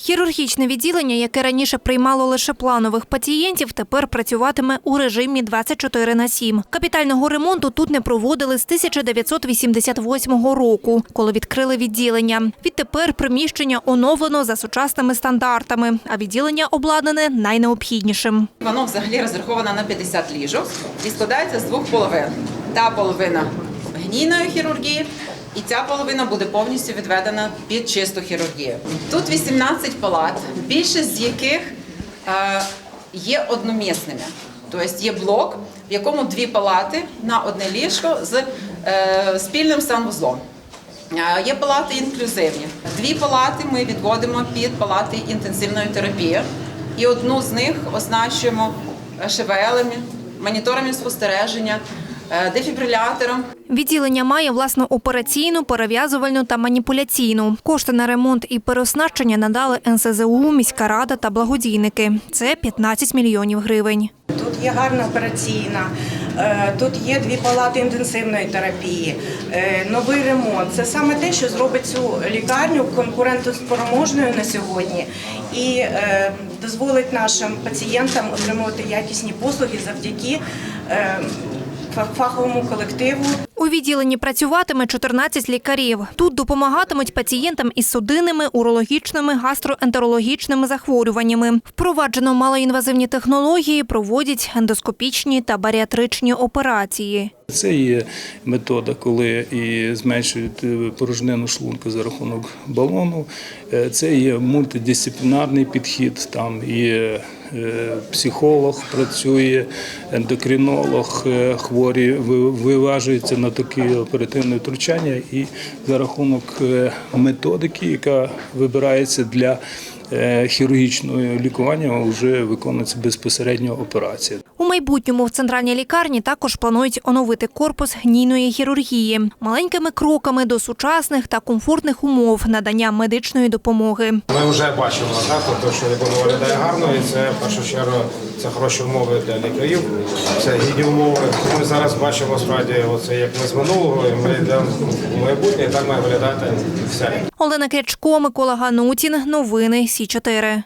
Хірургічне відділення, яке раніше приймало лише планових пацієнтів, тепер працюватиме у режимі 24 на 7. Капітального ремонту тут не проводили з 1988 року, коли відкрили відділення. Відтепер приміщення оновлено за сучасними стандартами, а відділення обладнане найнеобхіднішим. Воно взагалі розраховано на 50 ліжок і складається з двох половин. Та половина гнійної хірургії, і ця половина буде повністю відведена під чисту хірургію. Тут 18 палат, більшість з яких е, є одномісними. Тобто є блок, в якому дві палати на одне ліжко з е, спільним санвузлом. Е, Є палати інклюзивні. Дві палати ми відводимо під палати інтенсивної терапії, і одну з них оснащуємо ШВЛами, моніторами спостереження, дефібрилятором. Відділення має власну операційну, перев'язувальну та маніпуляційну. Кошти на ремонт і переоснащення надали НСЗУ, міська рада та благодійники. Це 15 мільйонів гривень. Тут є гарна операційна, е, тут є дві палати інтенсивної терапії, е, новий ремонт. Це саме те, що зробить цю лікарню конкурентоспроможною на сьогодні і е, дозволить нашим пацієнтам отримувати якісні послуги завдяки е, фаховому колективу. У відділенні працюватиме 14 лікарів. Тут допомагатимуть пацієнтам із судинними, урологічними, гастроентерологічними захворюваннями. Впроваджено малоінвазивні технології, проводять ендоскопічні та баріатричні операції. Це є метода, коли і зменшують е, порожнину шлунка за рахунок балону. Е, Це є мультидисциплінарний підхід. Там є е, психолог працює, ендокринолог, хворі виважуються на такі оперативне втручання, і за рахунок е, методики, яка вибирається для е, хірургічного лікування, вже виконується безпосередньо операція. Майбутньому в центральній лікарні також планують оновити корпус гнійної хірургії маленькими кроками до сучасних та комфортних умов надання медичної допомоги. Ми вже бачимо так, тобто, що воно виглядає гарно, і це в першу чергу це хороші умови для лікарів, це гідні умови. Ми зараз бачимо справді, оце як ми з минулого, і ми йдемо в майбутнє, і так має виглядати лікарня. Олена Крячко, Микола Ганутін. Новини Сі 4